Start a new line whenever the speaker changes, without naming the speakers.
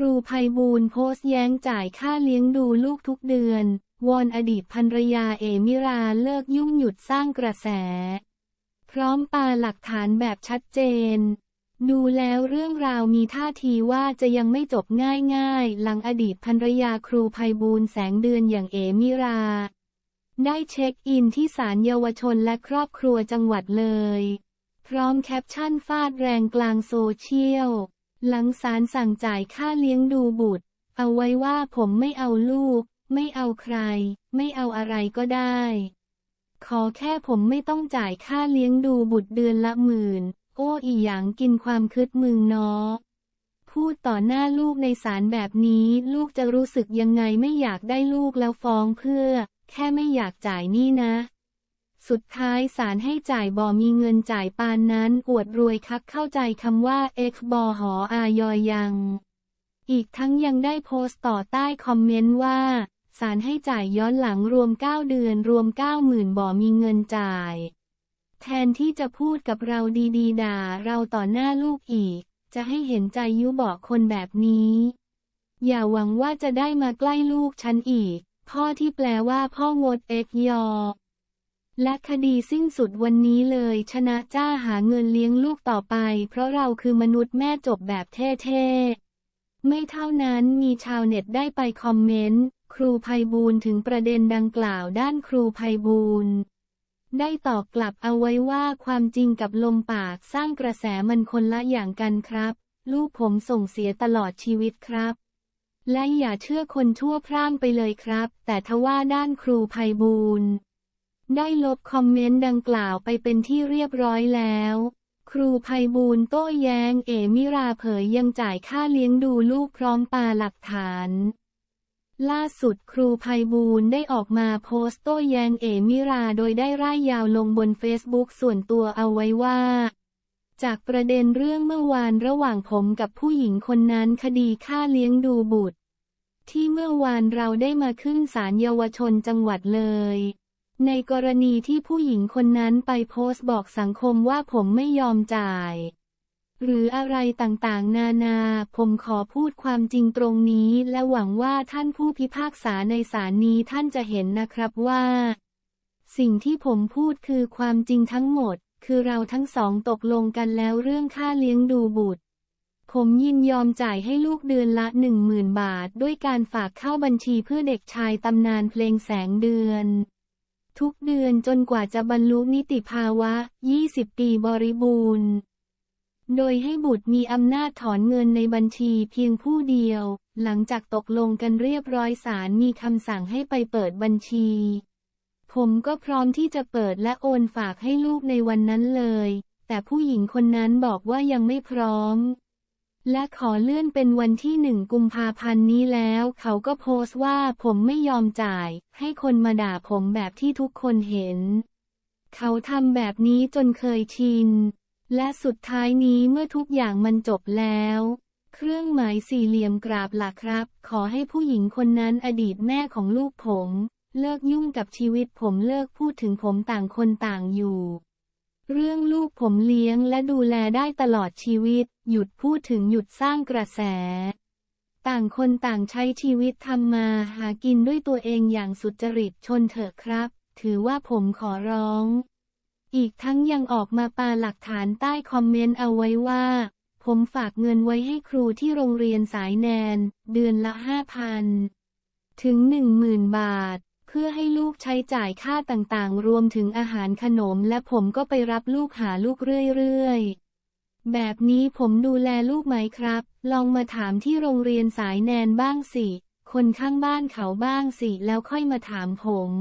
รูไพบูลโพสต์แย้งจ่ายค่าเลี้ยงดูลูกทุกเดือน วอนอดีตภรรยาเอมิราเลิกยุ่งหยุดสร้างกระแส พร้อมปาหลักฐานแบบชัดเจน ดูแล้วเรื่องราวมีท่าทีว่าจะยังไม่จบง่ายๆ หลังอดีตภรรยาครูไพบูลแสงเดือนอย่างเอมิรา ได้เช็คอินที่ศาลเยาวชนและครอบครัวจังหวัดเลย พร้อมแคปชั่นฟาดแรงกลางโซเชียล หลังศาลสั่งจ่ายค่าเลี้ยงดูบุตร เอาไว้ว่าผมไม่เอาลูก ไม่เอาใคร ไม่เอาอะไรก็ได้ ขอแค่ผมไม่ต้องจ่ายค่าเลี้ยงดูบุตรเดือนละหมื่น โอ้อีหยังกินความคืดมึงเนาะพูดต่อหน้าลูกในศาลแบบนี้ลูกจะรู้สึกยังไงไม่อยากได้ลูกแล้วฟ้องเพื่อ แค่ไม่อยากจ่ายนี่นะ สุดท้ายศาลให้จ่ายบ่มีเงินจ่ายปานนั้นอวดรวยคักเข้าใจคำว่า X บอหออายอยยัง อีกทั้งยังได้โพสต์ต่อใต้คอมเมนต์ว่าศาลให้จ่ายย้อนหลังรวม 9 เดือนรวม 90,000บ่มีเงินจ่าย แทนที่จะพูดกับเราดีๆด่าเราต่อหน้าลูกอีก จะให้เห็นใจยุบอกคนแบบนี้ อย่าหวังว่าจะได้มาใกล้ลูกฉันอีก พ่อที่แปลว่าพ่องดเอ็กยอ และคดีสิ้นสุดวันนี้เลย ชนะจ้าหาเงินเลี้ยงลูกต่อไป เพราะเราคือมนุษย์แม่จบแบบเท่ๆ ไม่เท่านั้นมีชาวเน็ตได้ไปคอมเมนต์ ครูไพบูลถึงประเด็นดังกล่าวด้านครูไพบูลได้ตอบกลับเอาไว้ว่าความจริงกับลมปากสร้างกระแสมันคนละอย่างกันครับ ลูกผมส่งเสียตลอดชีวิตครับ และอย่าเชื่อคนชั่วพร่างไปเลยครับ แต่ทว่าด้านครูไพบูล ได้ลบคอมเมนต์ดังกล่าวไปเป็นที่เรียบร้อยแล้ว ครูไพบูลย์โต้แย้งเอมิราเผยยังจ่ายค่าเลี้ยงดูลูกพร้อมปาหลักฐาน ล่าสุดครูไพบูลย์ได้ออกมาโพสต์โต้แย้งเอมิราโดยได้ร่ายยาวลงบนเฟซบุ๊กส่วนตัวเอาไว้ว่าจากประเด็นเรื่องเมื่อวานระหว่างผมกับผู้หญิงคนนั้นคดีค่าเลี้ยงดูบุตร ที่เมื่อวานเราได้มาขึ้นศาลเยาวชนจังหวัดเลย ในกรณีที่ผู้หญิงคนนั้นไปโพสต์บอกสังคมว่าผมไม่ยอมจ่าย หรืออะไรต่างๆ นานา ผมขอพูดความจริงตรงนี้ และหวังว่าท่านผู้พิพากษาในศาลนี้ท่านจะเห็นนะครับว่า สิ่งที่ผมพูดคือความจริงทั้งหมด คือเราทั้งสองตกลงกันแล้วเรื่องค่าเลี้ยงดูบุตรผมยินยอมจ่ายให้ลูกเดือนละหนึ่งหมื่นบาท ด้วยการฝากเข้าบัญชีเพื่อเด็กชายตำนานเพลงแสงเดือน ทุกเดือนจนกว่าจะบรรลุนิติภาวะ 20 ปีบริบูรณ์ โดยให้บุตรมีอำนาจถอนเงินในบัญชีเพียงผู้เดียว หลังจากตกลงกันเรียบร้อยศาลมีคำสั่งให้ไปเปิดบัญชี ผมก็พร้อมที่จะเปิดและโอนฝากให้ลูกในวันนั้นเลย แต่ผู้หญิงคนนั้นบอกว่ายังไม่พร้อม และขอเลื่อนเป็นวันที่หนึ่งกุมภาพันธ์นี้แล้ว เขาก็โพสต์ว่าผมไม่ยอมจ่าย ให้คนมาด่าผมแบบที่ทุกคนเห็น เขาทำแบบนี้จนเคยชิน และสุดท้ายนี้เมื่อทุกอย่างมันจบแล้ว เครื่องหมายสี่เหลี่ยมกราบล่ะครับ ขอให้ผู้หญิงคนนั้นอดีตแม่ของลูกผม เลิกยุ่งกับชีวิตผมเลิกพูดถึงผมต่างคนต่างอยู่ เรื่องลูกผมเลี้ยงและดูแลได้ตลอดชีวิต หยุดพูดถึงหยุดสร้างกระแส ต่างคนต่างใช้ชีวิตทำมาหากินด้วยตัวเองอย่างสุจริตชนเถอะครับ ถือว่าผมขอร้อง อีกทั้งยังออกมาปาหลักฐานใต้คอมเมนต์เอาไว้ว่า ผมฝากเงินไว้ให้ครูที่โรงเรียนสายแนน เดือนละห้าพันถึงหนึ่งหมื่นบาท เพื่อให้ลูกใช้จ่ายค่าต่างๆ รวมถึงอาหารขนม และผมก็ไปรับลูกหาลูกเรื่อยๆ แบบนี้ผมดูแลลูกไหมครับ ลองมาถามที่โรงเรียนสายแนนบ้างสิ คนข้างบ้านเขาบ้างสิ แล้วค่อยมาถามผม